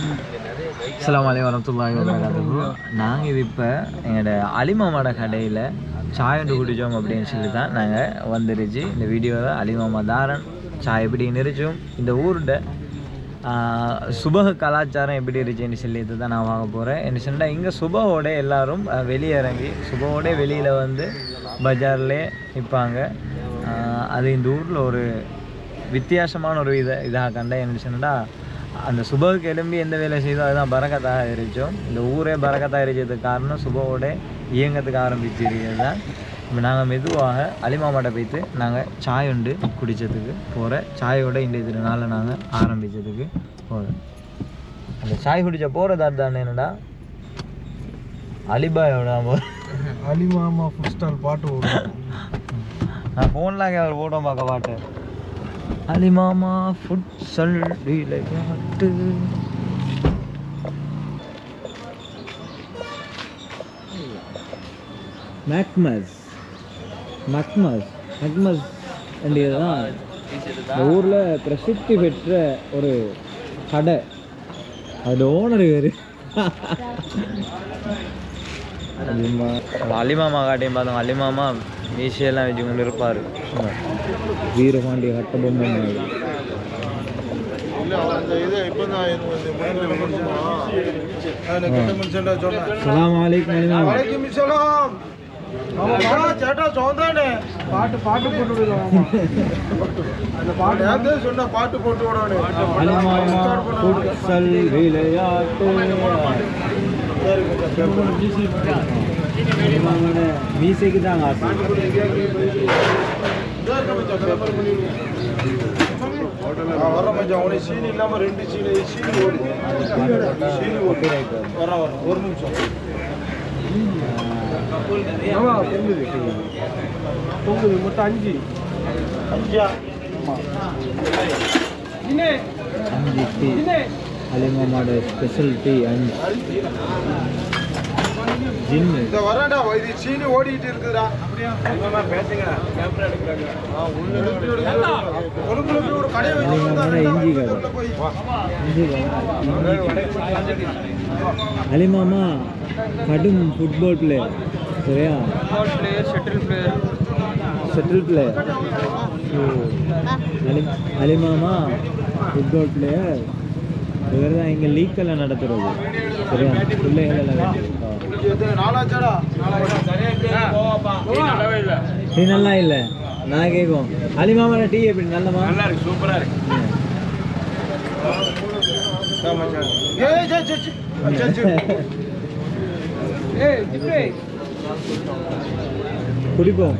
அஸ்லாம் வலைக்கம் வரமத்துல்லாஹி வரகாத்துஹு நாங்கள் இது இப்போ எங்களோட அலிமாமாட கடையில் சாய் ஒன்று குடித்தோம் அப்படின்னு சொல்லி தான் நாங்கள் வந்துருச்சு. இந்த வீடியோவில் அலிமாமா தாரன் சாய் எப்படி நிறுச்சோம் இந்த ஊரோட சுபக கலாச்சாரம் எப்படி இருந்துச்சுன்னு இது தான் நான் வாங்க போகிறேன் என்ன சொன்னால் இங்கே சுபவோட எல்லாரும் வெளியே இறங்கி சுபவோட வெளியில் வந்து பஜார்லேயே நிற்பாங்க அது இந்த ஊரில் ஒரு வித்தியாசமான ஒரு இதை இதாக கண்டேன் என்ன சொன்னால் அந்த சுபவுக்கு எழும்பி எந்த வேலை செய்தோ அதுதான் பறக்கத்தாக இருந்துச்சோம் இந்த ஊரே பறக்கத்தாக இருக்கிறதுக்கு காரணம் சுபவோட இயங்கத்துக்கு ஆரம்பிச்சிருக்கிறது தான் இப்போ நாங்கள் மெதுவாக அலிமாமாட்ட போய்த்து நாங்கள் சாய் உண்டு குடித்ததுக்கு போகிற சாயோட இன்றைய திருநாளில் நாங்கள் ஆரம்பித்ததுக்கு போகிறோம் அந்த சாய் குடிச்ச போகிறதா தானே என்னடா? அலிபாயோட அலி மாமா ஃபுட் ஸ்டால் பாட்டு ஓடும் நான் ஃபோனில் அவர் போட்டோம் பார்க்க பாட்டு அலிமாமா ஃபுட் சல் விளையாட்டு மேக்மஸ் மக்மஸ் மக்மஸ் தான் ஊரில் பிரசித்தி பெற்ற ஒரு கடை. அது ஓனர் வேறு அலிமாமா காட்டியும் பார்த்தோம். அலிமாமா மீசையெல்லாம் வச்சு கொண்டு இருப்பார். வீரபாண்டிய கட்ட பொம்மை மாதிரி. இல்ல அந்த இது இப்பதான் இந்த முடியல முடிஞ்சுமா நான் கிட்ட முடிச்சேன்டா சொன்னேன் சலாம் அலைக்கும் அலிமாமா வலைக்கும் சலாம் ஆமா சேட்டா சொந்தானே பாட்டு பாட்டு போட்டு அந்த பாட்டு சொன்ன பாட்டு போட்டு விடணும். மீசைக்கு தான் ஆசை வர மச்சான் சீனி ரெண்டு சீனி சீனி சீனி வர வர ஒரு நிமிஷம் பொங்குது பொங்குது மொத்தம் அஞ்சு அஞ்சா அஞ்சு அலிமாமாவோட ஸ்பெஷல் டீ அஞ்சு ஜின்னு. இந்த வரடா இது சீனி ஓடிட்டு இருக்குதுடா. பேசுங்க. கொழும்புல ஒரு கடையை அலிமாமாவோட இஞ்சி கடை இஞ்சி கடை அலிமாமா கடும் ஃபுட்பால் பிளேயர் சரியா? Shuttle player shuttle player Ali Alimama football player இவர் தான் இங்கே லீக்கெல்லாம் நடத்துறது. சரியா? பிள்ளைகள் எல்லாம் வச்சிருக்கோம் நாலாச்சாடா டீ நல்லா இல்லை. நான் கேட்கும். அலிமாமால டீ எப்படி? நல்லமா நல்லா இருக்கு சூப்பரா இருக்கு. குடிப்போம்.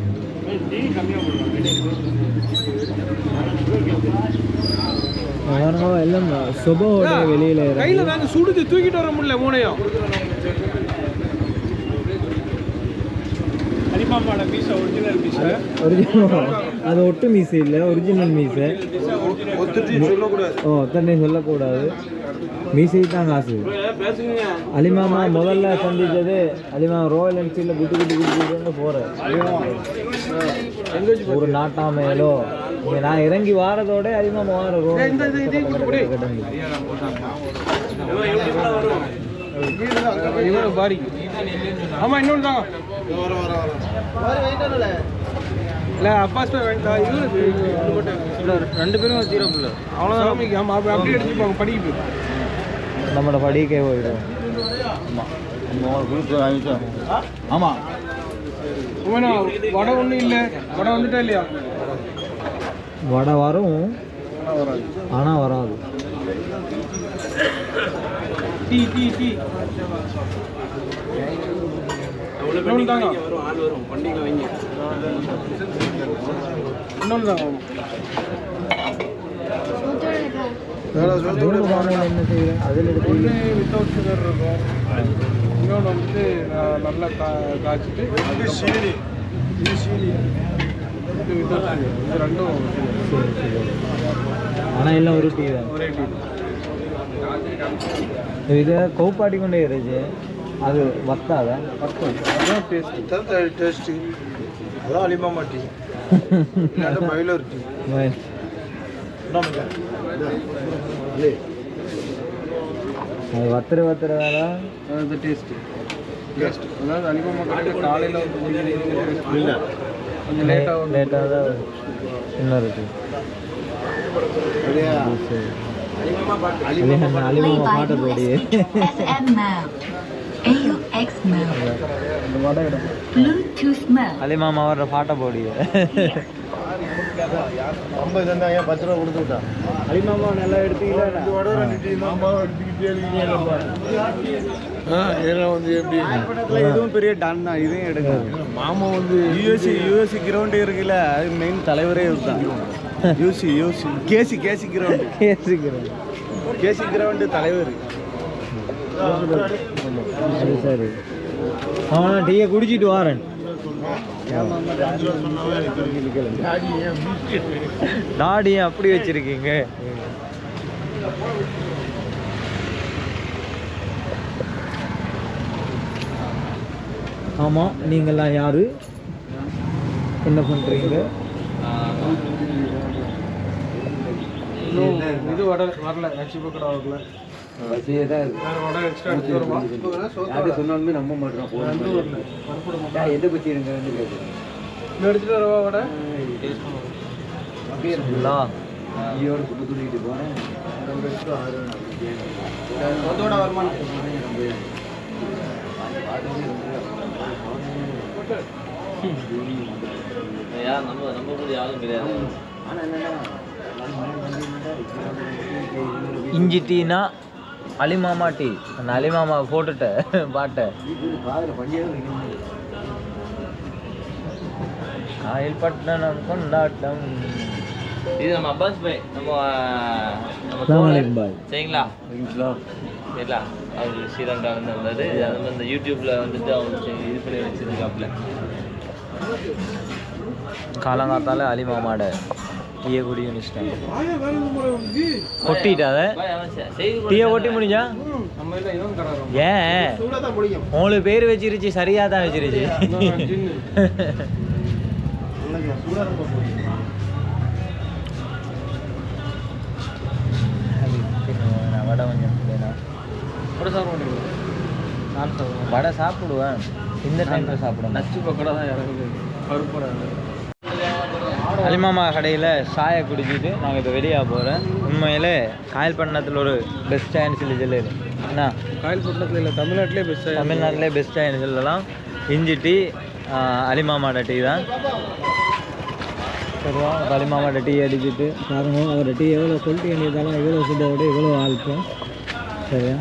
எல்லாம் சுபவோட வெளியில கையில நாங்க சுடுது தூக்கிட்டு வர முடியல மூணையும் ஒரிஜினல் அது ஒட்டு மீசை இல்லை ஒரிஜினல் மீசை ஓ தன்னை சொல்லக்கூடாது. மீசை தான் காசு. பேசுங்க அலிமாமா முதல்ல சந்திச்சது அலிமாமா ராயல் என்ஃபீல்டில் குட்டு குட்டு குட்டு குட்டுன்னு போகிறேன் ஒரு நாட்டாமையிலோ இங்கே நான் இறங்கி வாரதோட அலிமாமா வார இந்த இது இது குடு, குடு. இவன் பாரி ஆமா இன்னொன்று தான். வர வர வர இல்ல அப்பாஸ் ரெண்டு பேரும் ஜீரோ பிள்ளை. அவ்வளோதான் ஆமா அப்படி அப்படி எடுத்துப்பாங்க நம்மளோட படிக்கே போயிடும். ஆமா. உமனா வடை ஒன்றும் இல்லை. வடை வந்துட்டா இல்லையா? வடை வரும். ஆனால் வராது. என்ன செய்கிறேன் அதில் எடுத்து வித்தவுட் சுகர் இருக்கும். இன்னொன்று வந்து நான் நல்லா கா காய்ச்சிட்டு இது சீனி. இது சீனி. இது ஆனால் எல்லாம் ஒரு டீ தான். ஒரே டீ இது கோப்பாட்டி கொண்டே இருந்துச்சு. அது வத்தாதா? அதான் டேஸ்ட் டேஸ்ட்டு அதான் அலிமாமா டீ மயிலூர் டீ அது வத்துற வத்துற வேலை அது டேஸ்ட்டு டேஸ்ட் அதாவது கடையில் காலையில் வந்து இல்லை. கொஞ்சம் லேட்டாக லேட்டாக தான் இன்னும் இருக்கு அலிமாமா பாட்டை போடி. அலிமாமா வர்ற பாட்டை போடி. ஐம்பது தந்தாங்க பத்து ரூபா கொடுத்து விட்டா அலிமாமா நல்லா எடுத்தீங்களா? இதெல்லாம் வந்து எப்படி? இதுவும் பெரிய டான் தான் இதையும் எடுங்க. மாமா வந்து யூஎஸ்சி யூஎஸ்சி கிரவுண்டு இருக்குல்ல அது மெயின் தலைவரே தான். UC UC KC KC ground கேசுக்கிறேன் KC ground தலைவர். சரி சரி. அவனா டீயை குடிச்சிட்டு வாரேன். தாடி ஏன் அப்படி வச்சிருக்கீங்க. ஆமாம் நீங்கள்லாம் யாரு? என்ன பண்ணுறீங்க இது வரல வரல நச்சு பக்கடா வரல எக்ஸ்ட்ரா எடுத்து வருவா சொன்னாலுமே நம்ப மாட்டோம் பருப்பு எதை பற்றி எனக்கு ரெண்டு இன்னும் எடுத்துட்டு வரவா வடை? இல்லா. ஈயோட சுட்டு தூக்கிட்டு போனேன். அதோட வருமானம்? இஞ்சி டீனா? அலிமாமா டீ. அந்த அலிமாமா போட்டுட்ட பாட்டை. காதில் பண்டிகை காயில் பட்டணம் கொண்டாட்டம். இது நம்ம அப்பாஸ் பாய் நம்ம நம்ம பாய். சரிங்களா? சரிங்களா? அவர் ஸ்ரீலங்கா வந்து வந்தாரு. அது மாதிரி இந்த யூடியூப்ல வந்துட்டு அவர் செ- இது பண்ணி வச்சிருக்காப்புல. காலங்காத்தால அலிமாமாட. டீயை குடி நிச்சிட்டாங்க கொட்டிட்டாத? டீயை கொட்டி முடிஞ்சா? ஏன்? உங்களுக்கு பேர் வச்சிருச்சு சரியா தான் வச்சிருச்சு. வடை கொஞ்சம் வடை சாப்பிடுவேன் இந்த டைம்ல சாப்பிடுவேன் நச்சு பக்கடா தான் இறங்குது. பருப்பு அலிமாமா கடையில் சாயை குடிச்சிட்டு நாங்கள் இப்போ வெளியே போகிறோம் உண்மையிலே காயல் பண்ணத்தில் ஒரு பெஸ்ட்டாக சொல்லி சொல்லுது என்ன காயல் பட்டணத்தில் இல்லை தமிழ்நாட்டிலே பெஸ்ட்டாக தமிழ்நாட்டிலே பெஸ்ட்டாக சொல்லலாம். இஞ்சி டீ அலிமாமாட டீ தான். சரிவா அப்ப அலிமாமாட டீ அடிச்சுட்டு. பாருங்க அவரோட டீ எவ்வளோ சொல்லிட்டு வேண்டியதாலும் இவ்வளோ சுத்தோட இவ்வளோ ஆழ்த்தம் சரியா?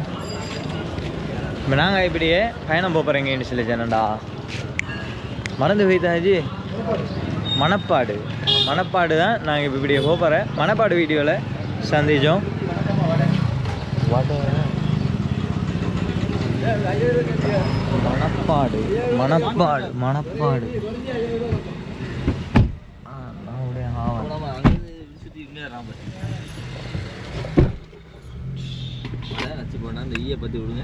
இப்போ நாங்கள் இப்படியே பயணம் போகிறீங்கன்னு சொல்லி சொன்னடா மறந்து போய்த்தாஜி மணப்பாடு. மணப்பாடு தான் நாங்கள் இப்போ இப்படியே போகிறேன் மணப்பாடு வீடியோவில் சந்திச்சோம் மணப்பாடு மணப்பாடு மணப்பாடு ஆ, நம்முடைய நச்சு போனா இந்த ஈய பத்தி விடுங்க.